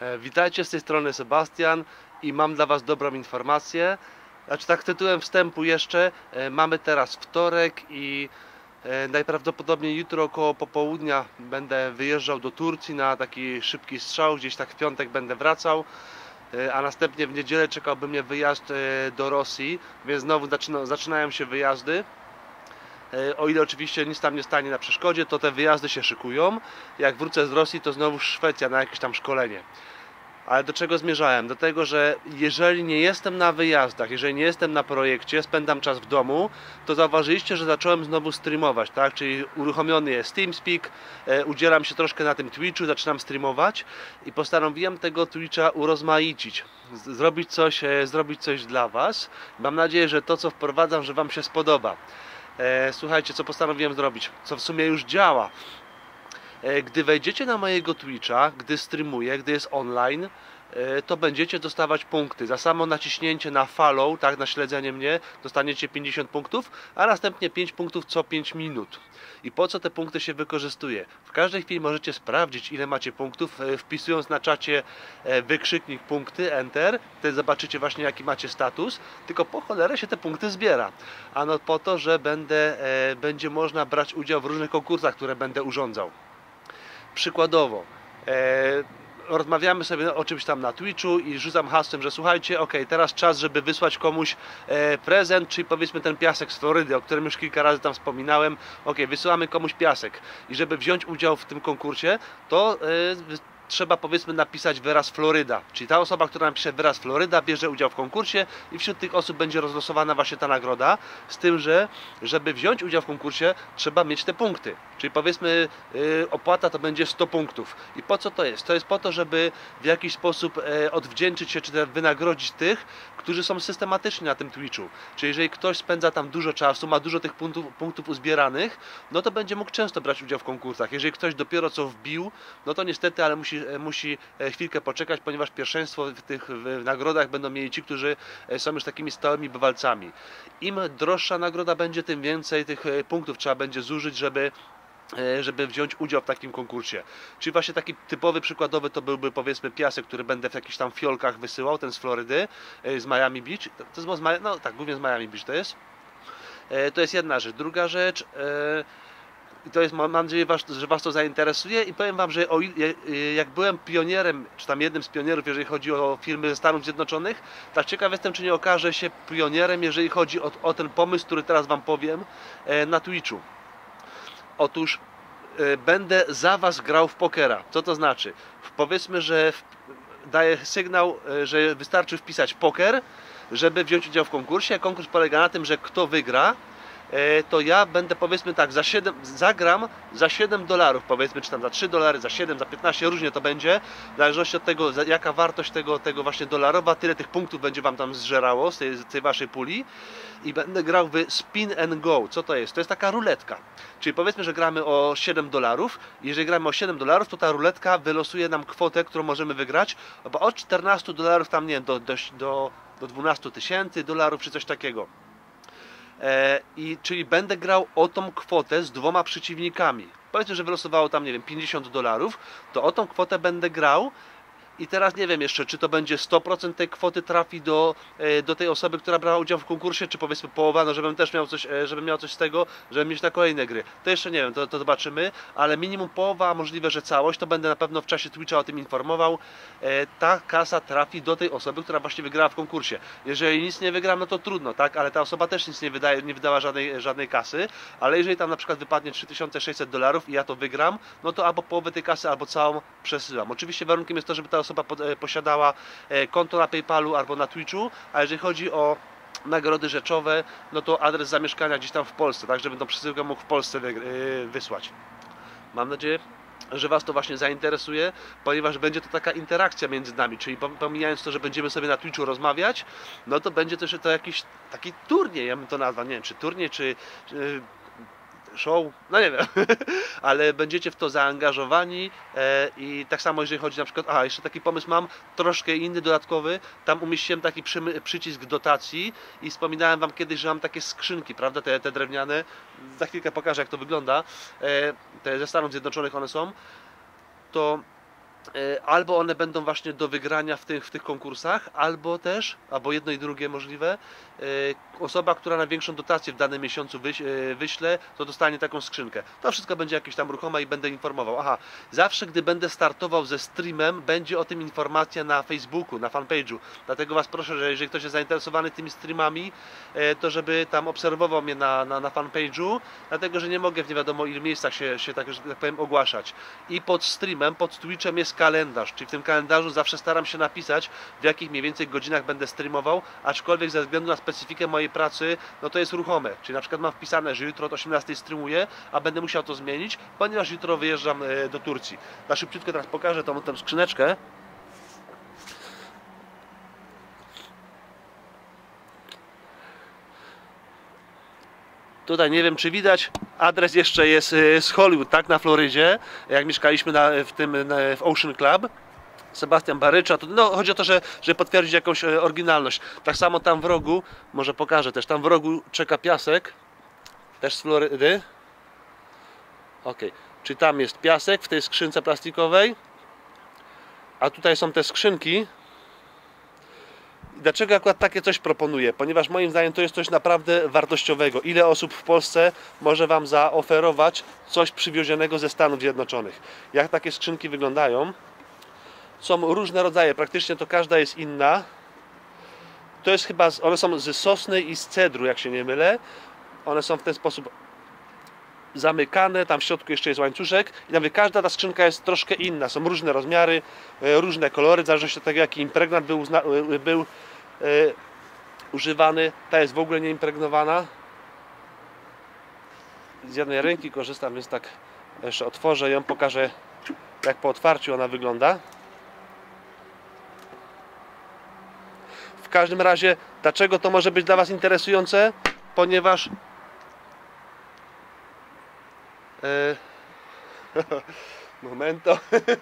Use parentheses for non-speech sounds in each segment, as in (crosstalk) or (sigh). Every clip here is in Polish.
E, Witajcie z tej strony Sebastian i mam dla Was dobrą informację. Znaczy tak tytułem wstępu jeszcze, e, mamy teraz wtorek i e, najprawdopodobniej jutro około popołudnia będę wyjeżdżał do Turcji na taki szybki strzał, gdzieś tak w piątek będę wracał. A następnie w niedzielę czekałby mnie wyjazd do Rosji, więc znowu zaczyna, zaczynają się wyjazdy. E, O ile oczywiście nic tam nie stanie na przeszkodzie, to te wyjazdy się szykują. Jak wrócę z Rosji, to znowu Szwecja na jakieś tam szkolenie. Ale do czego zmierzałem? Do tego, że jeżeli nie jestem na wyjazdach, jeżeli nie jestem na projekcie, spędzam czas w domu, to zauważyliście, że zacząłem znowu streamować, tak? Czyli uruchomiony jest TeamSpeak, e, udzielam się troszkę na tym Twitchu, zaczynam streamować i postanowiłem tego Twitcha urozmaicić. Zrobić coś, e, zrobić coś dla Was. Mam nadzieję, że to, co wprowadzam, że Wam się spodoba. E, słuchajcie, co postanowiłem zrobić, co w sumie już działa. E, Gdy wejdziecie na mojego Twitcha, gdy streamuję, gdy jest online, to będziecie dostawać punkty. Za samo naciśnięcie na follow, tak, na śledzenie mnie, dostaniecie 50 punktów, a następnie 5 punktów co 5 minut. I po co te punkty się wykorzystuje? W każdej chwili możecie sprawdzić, ile macie punktów, e, wpisując na czacie e, wykrzyknik punkty, enter, wtedy zobaczycie właśnie jaki macie status, tylko po cholerę się te punkty zbiera. Ano po to, że będę, e, będzie można brać udział w różnych konkursach, które będę urządzał. Przykładowo, e, rozmawiamy sobie o czymś tam na Twitchu i rzucam hasłem, że słuchajcie, ok, teraz czas, żeby wysłać komuś e, prezent, czyli powiedzmy ten piasek z Florydy, o którym już kilka razy tam wspominałem. Ok, wysyłamy komuś piasek i żeby wziąć udział w tym konkursie, to e, trzeba powiedzmy napisać wyraz Floryda, czyli ta osoba, która napisze wyraz Floryda bierze udział w konkursie i wśród tych osób będzie rozlosowana właśnie ta nagroda, z tym, że żeby wziąć udział w konkursie trzeba mieć te punkty, czyli powiedzmy y, opłata to będzie 100 punktów i po co to jest? To jest po to, żeby w jakiś sposób e, odwdzięczyć się czy wynagrodzić tych, którzy są systematycznie na tym Twitchu, czyli jeżeli ktoś spędza tam dużo czasu, ma dużo tych punktów, punktów uzbieranych, no to będzie mógł często brać udział w konkursach. Jeżeli ktoś dopiero co wbił, no to niestety, ale musi, e, musi e, chwilkę poczekać, ponieważ pierwszeństwo w tych w nagrodach będą mieli ci, którzy e, są już takimi stałymi bywalcami. Im droższa nagroda będzie, tym więcej tych e, punktów trzeba będzie zużyć, żeby e, żeby wziąć udział w takim konkursie. Czyli właśnie taki typowy, przykładowy to byłby powiedzmy piasek, który będę w jakichś tam fiolkach wysyłał, ten z Florydy, e, z Miami Beach. To jest no tak, głównie z Miami Beach to jest. E, To jest jedna rzecz. Druga rzecz, e, i to jest, mam nadzieję, że Was to zainteresuje i powiem Wam, że o, e, jak byłem pionierem, czy tam jednym z pionierów, jeżeli chodzi o filmy ze Stanów Zjednoczonych, tak ciekaw jestem, czy nie okaże się pionierem, jeżeli chodzi o, o ten pomysł, który teraz Wam powiem e, na Twitchu. Otóż e, będę za Was grał w pokera. Co to znaczy? Powiedzmy, że daję sygnał, e, że wystarczy wpisać poker, żeby wziąć udział w konkursie. Konkurs polega na tym, że kto wygra, to ja będę powiedzmy tak, za 7, zagram za 7 dolarów, powiedzmy, czy tam za 3 dolary, za 7, za 15, różnie to będzie, w zależności od tego, jaka wartość tego, tego właśnie dolarowa, tyle tych punktów będzie Wam tam zżerało z tej, z tej Waszej puli i będę grał w spin and go. Co to jest? To jest taka ruletka. Czyli powiedzmy, że gramy o 7 dolarów. Jeżeli gramy o 7 dolarów, to ta ruletka wylosuje nam kwotę, którą możemy wygrać, bo od 14 dolarów tam nie do, do, do, do 12 tysięcy dolarów czy coś takiego. E, i, czyli będę grał o tą kwotę z dwoma przeciwnikami. Powiedzmy, że wylosowało tam, nie wiem, 50 dolarów, to o tą kwotę będę grał i teraz nie wiem jeszcze, czy to będzie 100% tej kwoty trafi do, e, do tej osoby, która brała udział w konkursie, czy powiedzmy połowa, no żebym też miał coś, e, żebym miał coś z tego, żeby mieć na kolejne gry. To jeszcze nie wiem, to, to zobaczymy, ale minimum połowa, możliwe, że całość, to będę na pewno w czasie Twitcha o tym informował. E, Ta kasa trafi do tej osoby, która właśnie wygrała w konkursie. Jeżeli nic nie wygram, no to trudno, tak, ale ta osoba też nic nie, wydaje, nie wydała żadnej, żadnej kasy, ale jeżeli tam na przykład wypadnie 3600 dolarów i ja to wygram, no to albo połowę tej kasy, albo całą przesyłam. Oczywiście warunkiem jest to, żeby ta osoba pod- e, posiadała e, konto na PayPalu albo na Twitchu, a jeżeli chodzi o nagrody rzeczowe, no to adres zamieszkania gdzieś tam w Polsce, tak, żebym tą przesyłkę mógł w Polsce e, wysłać. Mam nadzieję, że Was to właśnie zainteresuje, ponieważ będzie to taka interakcja między nami, czyli pom- pomijając to, że będziemy sobie na Twitchu rozmawiać, no to będzie też to jakiś taki turniej, ja bym to nazwał, nie wiem, czy turniej, czy, czy show, no nie wiem, (laughs) ale będziecie w to zaangażowani e, i tak samo jeżeli chodzi na przykład, a jeszcze taki pomysł mam, troszkę inny, dodatkowy, tam umieściłem taki przymy- przycisk dotacji i wspominałem Wam kiedyś, że mam takie skrzynki, prawda, te, te drewniane, za chwilkę pokażę jak to wygląda, e, te ze Stanów Zjednoczonych one są, to Albo one będą właśnie do wygrania w tych, w tych konkursach, albo też, albo jedno i drugie możliwe, e, osoba, która największą dotację w danym miesiącu e, wyśle, to dostanie taką skrzynkę. To wszystko będzie jakieś tam ruchome i będę informował. Aha, zawsze gdy będę startował ze streamem, będzie o tym informacja na Facebooku, na fanpage'u. Dlatego Was proszę, że jeżeli ktoś jest zainteresowany tymi streamami, e, to żeby tam obserwował mnie na, na, na fanpage'u, dlatego że nie mogę w nie wiadomo ilu miejscach się, się tak, tak powiem ogłaszać. I pod streamem, pod Twitchem jest kalendarz, czyli w tym kalendarzu zawsze staram się napisać, w jakich mniej więcej godzinach będę streamował, aczkolwiek ze względu na specyfikę mojej pracy, no to jest ruchome. Czyli na przykład mam wpisane, że jutro od 18 streamuję, a będę musiał to zmienić, ponieważ jutro wyjeżdżam e, do Turcji. Na szybciutko teraz pokażę tą, tą skrzyneczkę. Tutaj nie wiem czy widać, adres jeszcze jest e, z Hollywood, tak, na Florydzie, jak mieszkaliśmy na, w tym w Ocean Club. Sebastian Barycza, to, no chodzi o to, że, żeby potwierdzić jakąś e, oryginalność. Tak samo tam w rogu, może pokażę też, tam w rogu czeka piasek, też z Florydy. Ok, czy tam jest piasek w tej skrzynce plastikowej, a tutaj są te skrzynki. Dlaczego akurat takie coś proponuję? Ponieważ moim zdaniem to jest coś naprawdę wartościowego. Ile osób w Polsce może Wam zaoferować coś przywiezionego ze Stanów Zjednoczonych? Jak takie skrzynki wyglądają? Są różne rodzaje, praktycznie to każda jest inna. To jest chyba, one są z sosny i z cedru, jak się nie mylę. One są w ten sposób zamykane, tam w środku jeszcze jest łańcuszek i nawet każda ta skrzynka jest troszkę inna, są różne rozmiary, e, różne kolory, w zależności od tego jaki impregnat był, uzna, e, był e, używany, ta jest w ogóle nie impregnowana z jednej ręki korzystam, więc tak jeszcze otworzę ją, pokażę jak po otwarciu ona wygląda. W każdym razie, dlaczego to może być dla Was interesujące? Ponieważ E, (laughs) Momento.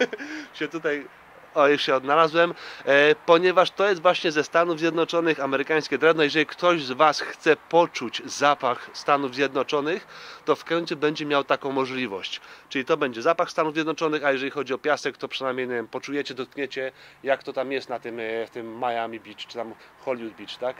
(laughs) się tutaj. O, już się odnalazłem. E, ponieważ to jest właśnie ze Stanów Zjednoczonych amerykańskie drewno. Jeżeli ktoś z Was chce poczuć zapach Stanów Zjednoczonych, to w końcu będzie miał taką możliwość. Czyli to będzie zapach Stanów Zjednoczonych, a jeżeli chodzi o piasek, to przynajmniej nie wiem, poczujecie, dotkniecie, jak to tam jest na tym, e, w tym Miami Beach, czy tam Hollywood Beach, tak?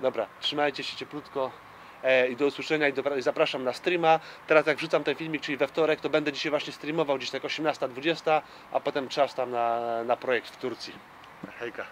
Dobra, trzymajcie się cieplutko. E, i do usłyszenia i dobra- i zapraszam na streama. Teraz jak wrzucam ten filmik, czyli we wtorek, to będę dzisiaj właśnie streamował gdzieś tak 18-20, a potem czas tam na, na projekt w Turcji. Hejka.